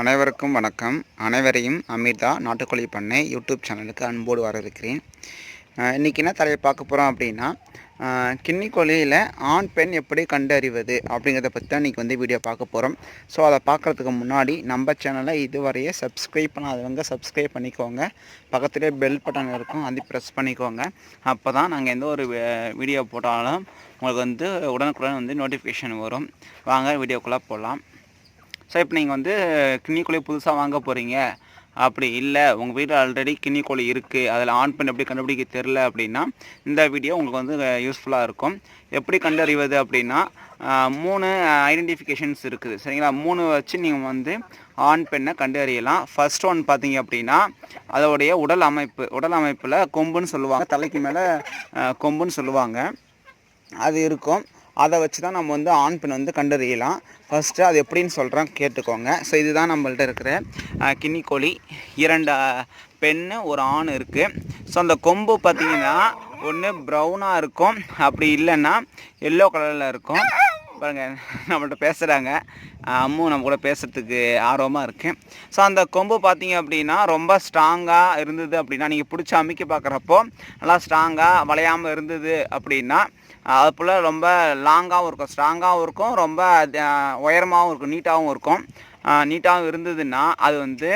அனைவருக்கும் வணக்கம். அனைவரையும் அமிர்தா நாட்டுக்கோழி பண்ணை யூடியூப் சேனலுக்கு அன்போடு வரவேற்கிறேன். இன்றைக்கி என்ன தலையை பார்க்க போகிறோம் அப்படின்னா அஹ் கோழியில் ஆண் பெண் எப்படி கண்டறிவது அப்படிங்கிறத பற்றி தான் இன்றைக்கி வந்து வீடியோ பார்க்க போகிறோம் ஸோ அதை பார்க்குறதுக்கு முன்னாடி நம்ம சேனலை இதுவரையே சப்ஸ்கிரைப் பண்ணாதவங்க சப்ஸ்கிரைப் பண்ணிக்கோங்க. பக்கத்துலேயே பெல் பட்டன் இருக்கும் அது ப்ரெஸ் பண்ணிக்கோங்க. அப்போ தான் நாங்கள் எந்த ஒரு வீடியோ போட்டாலும் உங்களுக்கு வந்து உடனுக்குடன் வந்து நோட்டிஃபிகேஷன் வரும். வாங்க வீடியோக்குள்ளே போகலாம் ஸோ இப்போ நீங்கள் வந்து கிண்ணி கோழி புதுசாக வாங்க போகிறீங்க அப்படி இல்லை உங்கள் வீட்டில் ஆல்ரெடி கிண்ணி கோழி இருக்குது அதில் ஆன் பண்ணி எப்படி கண்டுபிடிக்க தெரில அப்படின்னா இந்த வீடியோ உங்களுக்கு வந்து யூஸ்ஃபுல்லாக இருக்கும். எப்படி கண்டறிவது அப்படின்னா மூணு ஐடென்டிஃபிகேஷன்ஸ் இருக்குது. சரிங்களா? மூணு வச்சு நீங்கள் வந்து ஆண் பெண்ணை கண்டறியலாம். ஃபர்ஸ்ட் ஒன் பார்த்தீங்க அப்படின்னா அதோடைய உடல் அமைப்பு. உடல் அமைப்பில் கொம்புன்னு சொல்லுவாங்க. தலைக்கு மேலே கொம்புன்னு சொல்லுவாங்க. அது இருக்கும். அதை வச்சு தான் நம்ம வந்து ஆண் பெண் வந்து கண்டறியலாம். ஃபஸ்ட்டு அது எப்படின்னு சொல்கிறோம் கேட்டுக்கோங்க. ஸோ இதுதான் நம்மள்ட்ட இருக்கிற அஹ், கின்னி கோழி. இரண்டு பெண்ணு ஒரு ஆண் இருக்குது ஸோ அந்த கொம்பு பார்த்தீங்கன்னா ஒன்று ப்ரௌனாக இருக்கும். அப்படி இல்லைன்னா எல்லோ கலரில் இருக்கும். பாருங்க நம்மள்ட்ட பேசுகிறாங்க அம்மும் நம்ம கூட பேசுகிறதுக்கு ஆர்வமாக இருக்குது ஸோ அந்த கொம்பு பார்த்தீங்க அப்படின்னா ரொம்ப ஸ்ட்ராங்காக இருந்தது அப்படின்னா நீங்கள் பிடிச்சி அமைக்க பார்க்குறப்போ நல்லா ஸ்ட்ராங்காக வளையாமல் இருந்தது அப்படின்னா அது போல் ரொம்ப லாங்காகவும் இருக்கும் ஸ்ட்ராங்காகவும் இருக்கும் ரொம்ப உயரமாகவும் இருக்கும் நீட்டாகவும் இருக்கும். நீட்டாகவும் இருந்ததுன்னா அது வந்து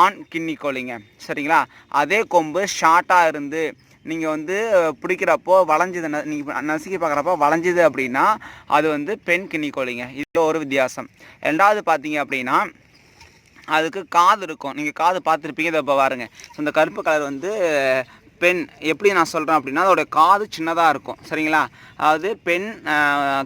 ஆண் கிண்ணி கோழிங்க. சரிங்களா? அதே கொம்பு ஷார்ட்டாக இருந்து நீங்கள் வந்து பிடிக்கிறப்போ வளைஞ்சது நீங்கள் நசுக்கி பார்க்குறப்போ வளைஞ்சுது அப்படின்னா அது வந்து பெண் கிண்ணி கோழிங்க. இது ஒரு வித்தியாசம். ரெண்டாவது பார்த்தீங்க அப்படின்னா அதுக்கு காது இருக்கும். நீங்கள் காது பார்த்துருப்பீங்க இதை இப்போ பாருங்கள் ஸோ இந்த கருப்பு கலர் வந்து பெண் எப்படி நான் சொல்கிறேன் அப்படின்னா அதோடய காது சின்னதாக இருக்கும். சரிங்களா? அதாவது பெண்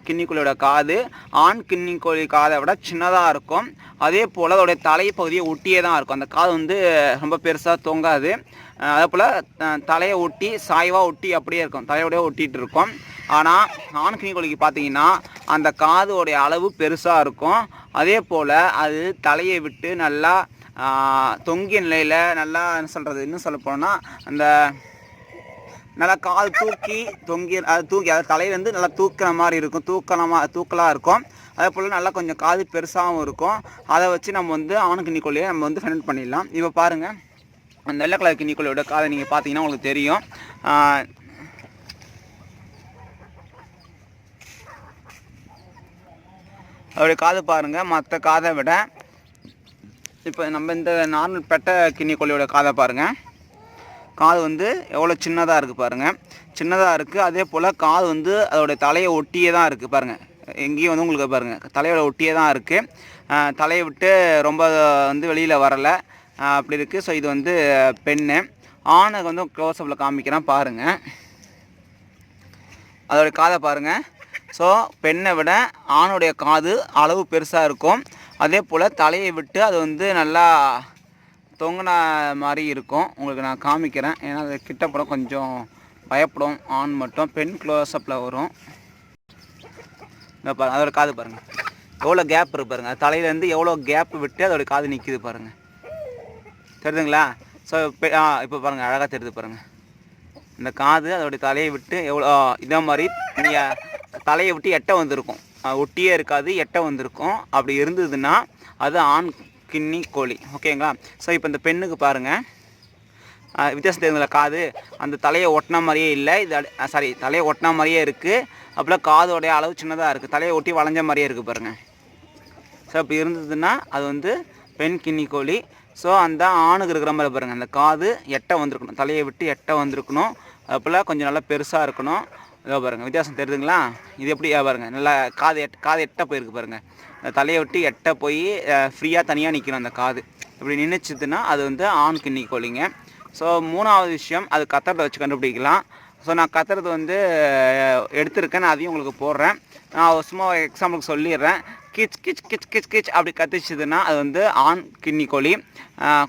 கிண்ணிக்கோழியோட காது ஆண் கிண்ணிக்கோழி காதை விட சின்னதாக இருக்கும். அதே போல் அதோடைய தலைப்பகுதியை ஒட்டியே தான் இருக்கும். அந்த காது வந்து ரொம்ப பெருசாக தொங்காது. அதே போல் தலையை ஒட்டி சாய்வாக ஒட்டி அப்படியே இருக்கும். தலையோடய ஒட்டிகிட்டு இருக்கும். ஆனால் ஆண் கினிக்கோழிக்கு பார்த்தீங்கன்னா அந்த காதோடைய அளவு பெருசாக இருக்கும். அதே போல் அது தலையை விட்டு நல்லா தொங்கிய நிலையில் நல்லா என்ன சொல்கிறது இன்னும் சொல்ல போனால் அந்த நல்லா கால் தூக்கி தொங்கி அது தூக்கி அது தலையிலேருந்து நல்லா தூக்கிற மாதிரி இருக்கும். தூக்கலமாக தூக்கலாக இருக்கும். அதே போல் நல்லா கொஞ்சம் காது பெருசாகவும் இருக்கும். அதை வச்சு நம்ம வந்து ஆணுக்கு கிண்ணிக்கோழியை நம்ம வந்து ஃபைண்ட் பண்ணிடலாம். இப்போ பாருங்கள் அந்த வெள்ளை கலர் கிண்ணிக்கோழியோட காதை நீங்கள் பார்த்தீங்கன்னா உங்களுக்கு தெரியும். அவருடைய காது பாருங்கள் மற்ற காதை விட இப்போ நம்ம இந்த நார்மல் பெட்டை கிண்ணி கோழியோட காதை பாருங்கள் காது வந்து எவ்வளோ சின்னதாக இருக்குது பாருங்கள் சின்னதாக இருக்குது அதே போல் காது வந்து அதோடைய தலையை ஒட்டியே தான் இருக்குது பாருங்கள் எங்கேயும் வந்து உங்களுக்கு பாருங்கள் தலையோட ஒட்டியே தான் இருக்குது தலையை விட்டு ரொம்ப வந்து வெளியில் வரலை. அப்படி இருக்குது ஸோ இது வந்து பெண்ணு. ஆணை வந்து க்ளோஸ்அப்பில் காமிக்கிறேன் பாருங்கள் அதோடைய காதை பாருங்கள் ஸோ பெண்ணை விட ஆணுடைய காது அளவு பெருசாக இருக்கும். அதே போல் தலையை விட்டு அது வந்து நல்லா தொங்கின மாதிரி இருக்கும். உங்களுக்கு நான் காமிக்கிறேன். ஏன்னா அது கிட்ட கொஞ்சம் பயப்படும். ஆண் மட்டும். பெண் க்ளோஸ்அப்பில் வரும். இந்த பாருங்கள் அதோட காது பாருங்கள் எவ்வளோ கேப் இருக்கு பாருங்கள் தலையிலேருந்து எவ்வளோ கேப் விட்டு அதோட காது நிற்கிது பாருங்கள் தெரியுதுங்களா? ஸோ இப்போ இப்போ பாருங்கள் அழகாக தெரியுது பாருங்கள் இந்த காது அதோடைய தலையை விட்டு எவ்வளோ இதே மாதிரி நீங்கள் தலையை விட்டு எட்ட வந்திருக்கும். ஒட்டியே இருக்காது எட்ட வந்திருக்கும். அப்படி இருந்ததுன்னா அது ஆண் கிண்ணி கோழி. ஓகேங்களா? ஸோ இப்போ இந்த பெண்ணுக்கு பாருங்கள் வித்தியாசம் தெரியுதுங்களா? காது. அந்த தலையை ஒட்டின மாதிரியே இல்லை. இது சாரி தலையை ஒட்டின மாதிரியே இருக்குது அப்படிலாம் காதோடைய அளவு சின்னதாக இருக்குது தலையை ஒட்டி வளைஞ்ச மாதிரியே இருக்குது பாருங்கள் ஸோ அப்படி இருந்ததுன்னா அது வந்து பெண் கிண்ணி கோழி. ஸோ அந்த ஆணுக்கு இருக்கிற மாதிரி பாருங்கள் அந்த காது எட்டை வந்திருக்கணும். தலையை விட்டு எட்டை வந்திருக்கணும். அப்போல்லாம் கொஞ்சம் நல்லா பெருசாக இருக்கணும். இதோ பாருங்கள் வித்தியாசம் தெரியுதுங்களா? இது எப்படி பாருங்கள் நல்லா காது எட் காது எட்ட போயிருக்கு பாருங்கள் அந்த தலையை விட்டு எட்ட போய் ஃப்ரீயாக தனியாக நிற்கணும் அந்த காது. இப்படி நின்றுச்சுதுன்னா அது வந்து ஆண் கிண்ணி கோழிங்க. ஸோ மூணாவது விஷயம் அது கத்துறத வச்சு கண்டுபிடிக்கலாம். ஸோ நான் கத்துறது வந்து எடுத்திருக்கேன் நான் அதையும் உங்களுக்கு போடுறேன். நான் சும்மா எக்ஸாம்பிளுக்கு சொல்லிடுறேன். கிச் கிச் கிச் கிச் கிச் அப்படி கத்துச்சுதுன்னா அது வந்து ஆண் கிண்ணி கோழி.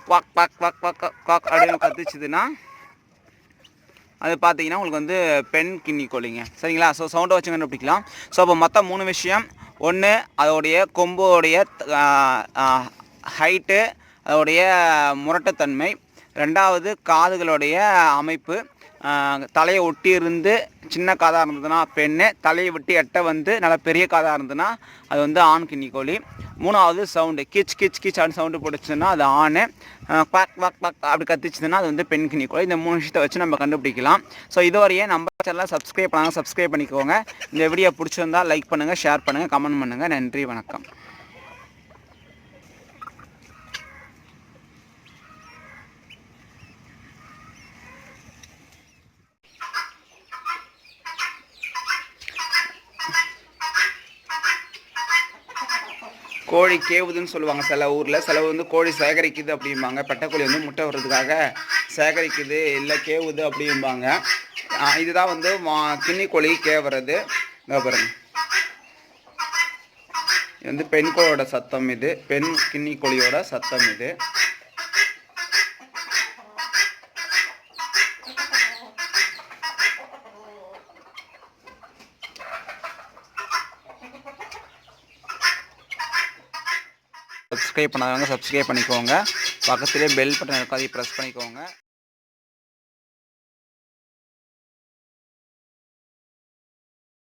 Quack quack quack quack quack அப்படின்னு கத்துச்சுதுன்னா அது பார்த்தீங்கன்னா உங்களுக்கு வந்து பெண் கிண்ணி கோழிங்க. சரிங்களா? ஸோ சவுண்டை வச்சு கண்டுபிடிக்கலாம். ஸோ அப்போ மொத்தம் மூணு விஷயம். ஒன்று அதோடைய கொம்போடைய ஹைட்டு அதோடைய முரட்டுத்தன்மை. ரெண்டாவது காதுகளுடைய அமைப்பு. தலையை ஒட்டி இருந்து சின்ன காதாக இருந்ததுன்னா பெண்ணு. தலையை விட்டு எட்ட வந்து நல்லா பெரிய காதாக இருந்ததுன்னா அது வந்து ஆண் கிண்ணி கோழி. மூணாவது சவுண்டு கிச் கிச் கிச் அப்படின்னு சவுண்டு போட்டுச்சுன்னா அது ஆணு குவாக் குவாக் குவாக் அப்படி கத்திச்சுன்னா அது வந்து பெண் கினிக்கோழி இந்த மூணு விஷயத்தை வச்சு நம்ம கண்டுபிடிக்கலாம். ஸோ இதுவரையே நம்ம சேனலில் சப்ஸ்கிரைப் பண்ணாங்க சப்ஸ்கிரைப் பண்ணிக்கோங்க. இந்த வீடியோ பிடிச்சிருந்தா லைக் பண்ணுங்கள் ஷேர் பண்ணுங்கள் கமெண்ட் பண்ணுங்கள் நன்றி வணக்கம். கோழி கேவுதுன்னு சொல்லுவாங்க சில ஊரில். சில வந்து கோழி சேகரிக்குது அப்படிம்பாங்க. பெட்டைக்கோழி வந்து முட்டை வர்றதுக்காக சேகரிக்குது இல்லை கேவுது அப்படிம்பாங்க. இதுதான் வந்து மா கிண்ணிக்கோழி கோழி கேவுறது. பாருங்க. இது வந்து பெண் கோழியோட சத்தம் இது. பெண் கிண்ணி கோழியோட சத்தம் இது. சப்ஸ்கிரைப் பண்ணாதவங்க சப்ஸ்கிரைப் பண்ணிக்கோங்க. பக்கத்துலேயே பெல் பட்டன் இருக்காது ப்ரெஸ் பண்ணிக்கோங்க.